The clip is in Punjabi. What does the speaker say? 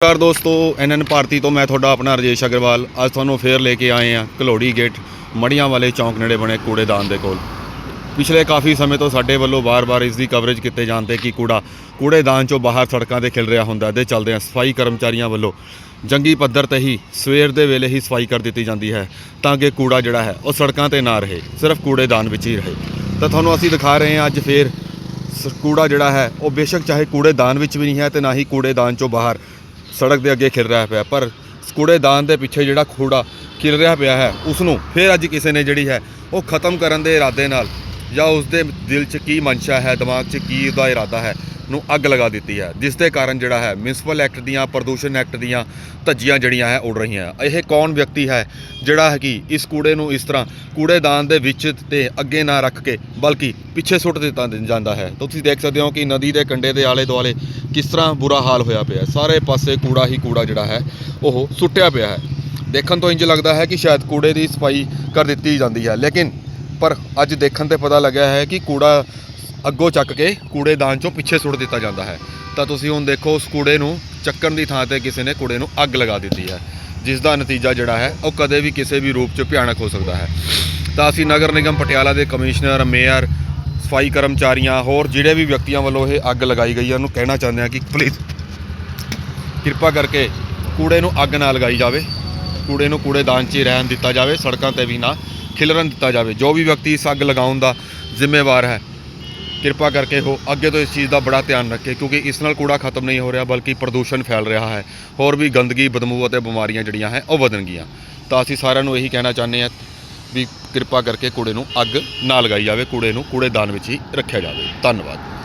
ਕਾਰ ਦੋਸਤੋ ਐਨਐਨ ਭਾਰਤੀ ਤੋਂ ਮੈਂ ਤੁਹਾਡਾ ਆਪਣਾ ਰਜੇਸ਼ ਅਗਰਵਾਲ। ਅੱਜ ਤੁਹਾਨੂੰ ਫੇਰ ਲੈ ਕੇ ਆਏ ਹਾਂ ਕਲੋੜੀ ਗੇਟ, ਮੜੀਆਂ ਵਾਲੇ ਚੌਂਕ ਨੇੜੇ ਬਣੇ ਕੂੜੇਦਾਨ ਦੇ ਕੋਲ। ਪਿਛਲੇ ਕਾਫੀ ਸਮੇਂ ਤੋਂ ਸਾਡੇ ਵੱਲੋਂ ਵਾਰ-ਵਾਰ ਇਸ ਦੀ ਕਵਰੇਜ ਕੀਤੇ ਜਾਂਦੇ ਕਿ ਕੂੜਾ ਕੂੜੇਦਾਨ ਚੋਂ ਬਾਹਰ ਸੜਕਾਂ ਤੇ ਖਿਲ ਰਿਹਾ ਹੁੰਦਾ ਦੇ ਚੱਲਦੇ ਹਾਂ ਸਫ਼ਾਈ ਕਰਮਚਾਰੀਆਂ ਵੱਲੋਂ। ਜੰਗੀ ਪੱਧਰ ਤੇ ਹੀ ਸਵੇਰ ਦੇ ਵੇਲੇ ਹੀ ਸਫ਼ਾਈ ਕਰ ਦਿੱਤੀ ਜਾਂਦੀ ਹੈ ਤਾਂ ਕਿ ਕੂੜਾ ਜਿਹੜਾ ਹੈ ਉਹ ਸੜਕਾਂ ਤੇ ਨਾ ਰਹੇ, ਸਿਰਫ ਕੂੜੇਦਾਨ ਵਿੱਚ ਹੀ ਰਹੇ। ਤਾਂ ਤੁਹਾਨੂੰ ਅਸੀਂ ਦਿਖਾ ਰਹੇ ਹਾਂ ਅੱਜ ਫੇਰ ਸ- ਕੂੜਾ ਜਿਹੜਾ ਹੈ ਉਹ ਬੇਸ਼ੱਕ ਚਾਹੇ ਕੂੜੇਦਾਨ ਵਿੱਚ ਵੀ ਨਹੀਂ ਹੈ ਤੇ ਨਾ ਹੀ ਕੂੜੇਦਾਨ ਚੋਂ ਬਾਹਰ ਸੜਕ ਦੇ ਅੱਗੇ ਖਿਲ ਰਿਹਾ ਪਿਆ, ਪਰ ਇਸ ਕੂੜੇਦਾਨ ਦੇ ਪਿੱਛੇ ਜਿਹੜਾ ਕੂੜਾ ਖਿਲ ਰਿਹਾ ਪਿਆ ਹੈ ਉਸ ਨੂੰ ਫਿਰ ਅੱਜ ਕਿਸੇ ਨੇ ਜਿਹੜੀ ਹੈ ਉਹ ਖਤਮ ਕਰਨ ਦੇ ਇਰਾਦੇ ਨਾਲ ਜਾਂ ਉਸ ਦੇ ਦਿਲ 'ਚ ਕੀ ਮਨਸ਼ਾ ਹੈ, ਦਿਮਾਗ 'ਚ ਕੀ ਉਹਦਾ ਇਰਾਦਾ ਹੈ ਨੂੰ ਅੱਗ ਲਗਾ ਦਿੱਤੀ ਹੈ, ਜਿਸ ਦੇ ਕਾਰਨ ਜਿਹੜਾ ਹੈ ਮਿਊਨਿਸਪਲ ਐਕਟ ਦੀਆਂ ਪ੍ਰਦੂਸ਼ਣ ਐਕਟ ਦੀਆਂ ਧੱਜੀਆਂ ਜਿਹੜੀਆਂ ਹੈ ਉੱਡ ਰਹੀਆਂ ਇਹ ਕੌਣ ਵਿਅਕਤੀ ਹੈ, ਜਿਹੜਾ ਹੈ ਕਿ ਇਸ ਕੂੜੇ ਨੂੰ ਇਸ ਤਰ੍ਹਾਂ ਕੂੜੇਦਾਨ ਦੇ ਵਿੱਚ ਤੇ ਅੱਗੇ ਨਾ ਰੱਖ ਕੇ, ਬਲਕਿ ਪਿੱਛੇ ਸੁੱਟ ਦਿੱਤਾ ਜਾਂਦਾ ਹੈ। ਤੁਸੀਂ ਦੇਖ ਸਕਦੇ ਹੋ ਕਿ ਨਦੀ ਦੇ ਕੰਢੇ ਦੇ ਆਲੇ ਦੁਆਲੇ ਕਿਸ ਤਰ੍ਹਾਂ ਬੁਰਾ ਹਾਲ ਹੋਇਆ ਪਿਆ ਸਾਰੇ ਪਾਸੇ ਕੂੜਾ ਹੀ ਕੂੜਾ ਜਿਹੜਾ ਹੈ, ਉਹ ਸੁੱਟਿਆ ਪਿਆ ਹੈ। ਦੇਖਣ ਤੋਂ ਇੰਜ ਲੱਗਦਾ ਹੈ ਕਿ ਸ਼ਾਇਦ ਕੂੜੇ ਦੀ ਸਫ਼ਾਈ ਕਰ ਦਿੱਤੀ ਜਾਂਦੀ ਹੈ। ਲੇਕਿਨ ਪਰ ਅੱਜ ਦੇਖਣ ਤੇ ਪਤਾ ਲੱਗਿਆ ਹੈ ਕਿ ਕੂੜਾ ਅੱਗੋਂ ਚੱਕ ਕੇ ਕੂੜੇਦਾਨ ਚੋਂ ਪਿੱਛੇ ਸੁੱਟ ਦਿੱਤਾ ਜਾਂਦਾ ਹੈ। ਤਾਂ ਤੁਸੀਂ ਹੁਣ ਦੇਖੋ, ਉਸ ਕੂੜੇ ਨੂੰ ਚੱਕਣ ਦੀ ਥਾਂ ਤੇ ਕਿਸੇ ਨੇ ਕੂੜੇ ਨੂੰ ਅੱਗ ਲਗਾ ਦਿੱਤੀ ਹੈ। ਜਿਸ ਦਾ ਨਤੀਜਾ ਜਿਹੜਾ ਹੈ, ਉਹ ਕਦੇ ਵੀ ਕਿਸੇ ਵੀ ਰੂਪ 'ਚ ਭਿਆਨਕ ਹੋ ਸਕਦਾ ਹੈ। ਤਾਂ ਅਸੀਂ ਨਗਰ ਨਿਗਮ ਪਟਿਆਲਾ ਦੇ ਕਮਿਸ਼ਨਰ, ਮੇਅਰ, ਸਫ਼ਾਈ ਕਰਮਚਾਰੀਆਂ, ਹੋਰ ਜਿਹੜੇ ਵੀ ਵਿਅਕਤੀਆਂ ਵੱਲੋਂ ਇਹ ਅੱਗ ਲਗਾਈ ਗਈ ਹੈ, ਉਹਨੂੰ ਕਹਿਣਾ ਚਾਹੁੰਦੇ ਹਾਂ ਕਿ ਪਲੀਜ਼ ਕਿਰਪਾ ਕਰਕੇ ਕੂੜੇ ਨੂੰ ਅੱਗ ਨਾ ਲਗਾਈ ਜਾਵੇ। ਕੂੜੇ ਨੂੰ ਕੂੜੇਦਾਨ 'ਚ ਹੀ ਰਹਿਣ ਦਿੱਤਾ ਜਾਵੇ, ਸੜਕਾਂ ਤੇ ਵੀ ਨਾ ਖਿਲਰਨ ਦਿੱਤਾ ਜਾਵੇ। ਜੋ ਵੀ ਵਿਅਕਤੀ ਇਸ ਅੱਗ ਲਗਾਉਣ ਦਾ ਜ਼ਿੰਮੇਵਾਰ ਹੈ ਕਿਰਪਾ ਕਰਕੇ ਉਹ ਅੱਗੇ ਤੋਂ ਇਸ ਚੀਜ਼ ਦਾ ਬੜਾ ਧਿਆਨ ਰੱਖੇ, ਕਿਉਂਕਿ ਇਸ ਨਾਲ ਕੂੜਾ ਖਤਮ ਨਹੀਂ ਹੋ ਰਿਹਾ, ਬਲਕਿ ਪ੍ਰਦੂਸ਼ਣ ਫੈਲ ਰਿਹਾ ਹੈ। ਹੋਰ ਵੀ ਗੰਦਗੀ ਬਦਬੂ ਅਤੇ ਬਿਮਾਰੀਆਂ ਜਿਹੜੀਆਂ ਹੈ, ਉਹ ਵਧਣਗੀਆਂ। ਤਾਂ ਅਸੀਂ ਸਾਰਿਆਂ ਨੂੰ ਇਹੀ ਕਹਿਣਾ ਚਾਹੁੰਦੇ ਹਾਂ ਵੀ ਕਿਰਪਾ ਕਰਕੇ ਕੂੜੇ ਨੂੰ ਅੱਗ ਨਾ ਲਗਾਈ ਜਾਵੇ, ਕੂੜੇ ਨੂੰ ਕੂੜੇਦਾਨ ਵਿੱਚ ਹੀ ਰੱਖਿਆ ਜਾਵੇ। ਧੰਨਵਾਦ।